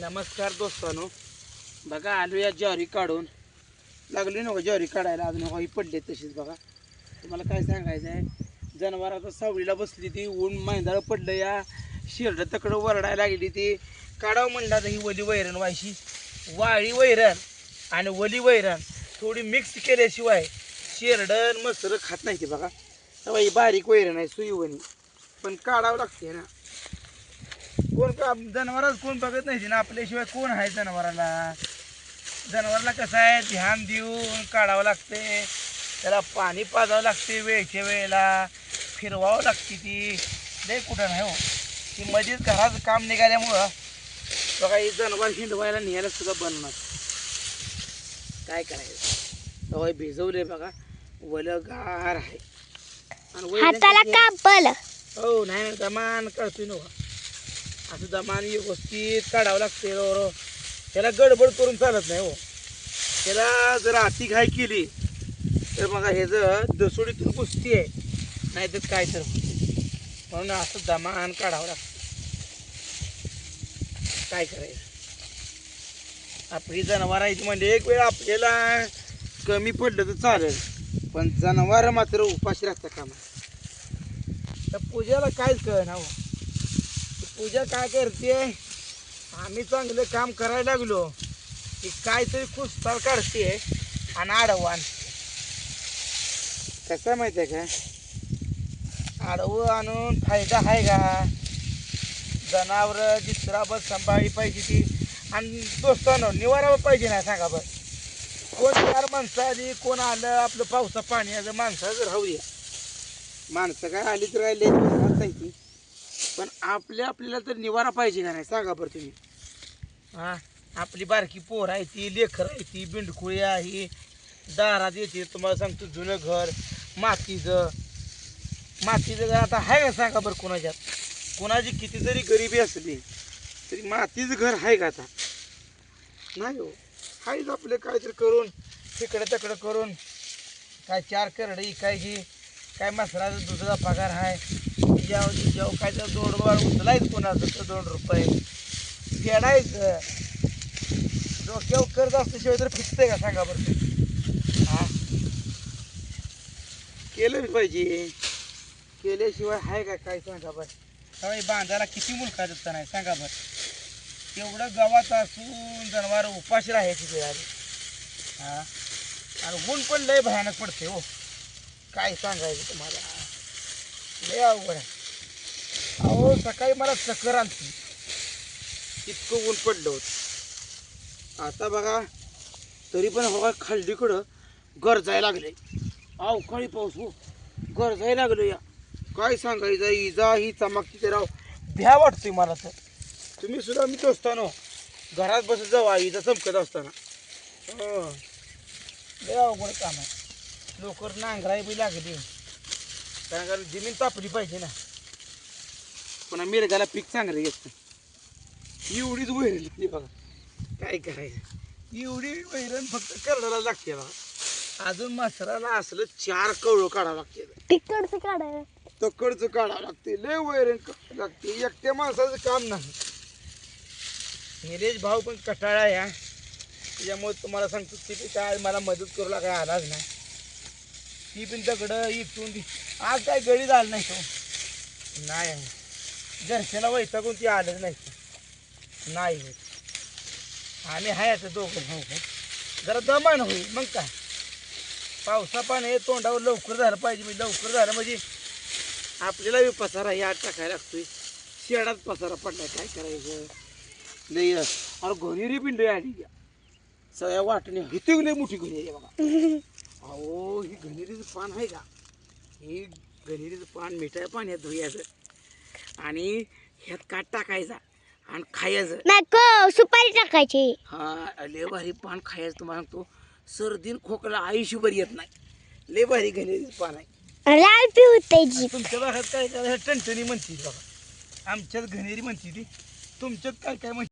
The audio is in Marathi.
नमस्कार दोस्तानो. बघा आलो या ज्वारी काढून. लागली नका ज्वारी काढायला अजून नका पडले तशीच बघा. तुम्हाला काय सांगायचं आहे? जनावराचं सावळीला बसली ती ऊन मैदाळ पडलं या. शिरड तकडं वरडायला लागली ती. काढावं म्हणलं तर ही वली वैरण व्हायची वाळी वैरण आणि वली वैरण थोडी मिक्स केल्याशिवाय शेरडं मसर खात नाही ते बघा. तेव्हा ही बारीक वैरण आहे सुईवणी पण काढावं लागते ना. कोण का जनावरच कोण बघत नाही ना आपल्याशिवाय कोण आहे जनावराला? जनावराला कसं आहे? ध्यान देऊन काढावं लागते. त्याला पाणी पाजावं लागते वेळच्या वेळेला. फिरवावं लागते ती. लय कुठं नाही हो. ती मध्येच घराचं काम निघाल्यामुळं बघा ही जनावर हिंडवायला न्यायला सुद्धा बनणार. काय करायचं? तेव्हा भिजवले बघा. वलगार आहे. आणि हाताला? कापल. हो नाही दमान काढतोय नव्हा असं जमान व्यवस्थित काढावं लागते त्याला गडबड करून चालत नाही हो. त्याला जर अति घाय केली तर मग हे जर दसोडीतून कुस्ती आहे नाही तर काय तर म्हणून असं दमान काढावं लागतं. काय करायचं? आपली जनावरांची म्हणजे एक वेळ आपल्याला कमी पडलं तर चालेल पण जनावर मात्र उपाशी राहतात कामा तर पूजेला काहीच कळ ना हो. पूजा काय करते? आम्ही चांगलं काम करायला लागलो. की काहीतरी खुस्तार काढते आणि आडवं आणते. कसं माहिती आहे का? आडवं आणून फायदा आहे का? जनावर जित्राबत सांभाळली पाहिजे ती आणि दोस्तानो निवारा पाहिजे ना सांगा बरं. कोण चार माणसं आली कोण आलं आपलं पावसा पाणी आलं माणसाचं राहू द्या माणसं काय आली तर राहिले पण आपल्या आपल्याला तर निवारा पाहिजे का नाही? सांगा बरं तुम्ही. हा आपली बारकी पोर आहे ती लेकर आहे ती बिंडकुळी आहे दारात येते तुम्हाला सांगतो जुनं घर मातीचं. मातीचं घर आता आहे का सांगा बरं कोणाच्यात? कोणाची किती जरी गरिबी असली तरी मातीचं घर आहे का आता? नाही हो आहेच आपले काहीतरी करून तिकडे तिकडं करून काय चार करडे जी काय मसराचा दुधाचा पगार आहे जेव्हा जेव्हा काय तर दोन वार उचलायचं कोणाचं तर दोन रुपये. फेडायचं. डोक्यावर कर्ज असल्याशिवाय तर फिटतंय का? सांगा बरं हा? केलंच पाहिजे. केल्याशिवाय आहे का काय? सांगा बरं. सवय बांधायला किती मुलखा देत नाही? सांगा बरं. एवढं गावात असून जनावर उपाशी राहायची वेळ आली हां? आणि ऊन पण लय भयानक पडते हो. काय सांगायचं तुम्हाला? लय अवघड आहे. अहो सकाळी मला चक्कर आणते इतकं ऊन पडलं होतं. आता बघा तरी पण बघा खालडीकडं गरजायला लागले अवकाळी पाऊस हो. गरजायला लागलो या. काय सांगायचं इजा ही चमकती तर राव. भ्या वाटतोय मला तर. तुम्ही सुद्धा मी असताना हो. घरात बसत जाऊ इजा चमकत असताना. हो. लय अवघड काम आहे. लोकर नांगराय बी लागली. कारण कारण जमीन तापली पाहिजे ना. पुन्हा मिरगाला पीक चांगलं येतं एवढीच वैरण बघा. काय करायचं? एवढी वैरण फक्त करडाला लागते बघा. अजून मसराला असलं चार कवळं काढावं लागते. तिकडचं काढायला. तकडचं काढावं लागते. लय वैरण काढावं लागते. एकट्या माणसाचं काम नाही. निलेश भाऊ पण कटाळा या त्याच्यामुळे तुम्हाला सांगतो ती बी काय मला मदत करू काय आलाच नाही. ती पण दगडं इटून ती. आज काय गळी झालं नाही तो. नाही. आहे. घरच्याला वैतागून ती आलंच नाही. नाही होत. आम्ही आता दोघं भाऊ. जरा दमान होईल मग काय? पावसा पाणी हे तोंडावर लवकर झालं पाहिजे म्हणजे लवकर झालं म्हणजे आपल्याला बी पसारा या टाकायला लागतोय. शेडात पसारा पडलाय काय करायचं? लई अरे घनेरी पिंड आली. सगळ्या वाटणे. हिथे लई मोठी आहे बघा. अहो ही घनेरीचं पान आहे का? हे घनेरीचं पान मिठाच्या पाण्यात धुयाचं. आणि ह्यात काट टाकायचा आणि खायचं. नको सुपारी टाकायची. हा लय भारी पान खायचं तुम्हाला सांगतो. सर्दीन खोकला आयुष्यभर येत नाही. लय भारी घनेरीचं पान आहे. लाल तुमच्या भागात काय काय टणटणी म्हणते बघा. आमच्यात घनेरी म्हणते ती. तुमच्यात काय काय म्हणते?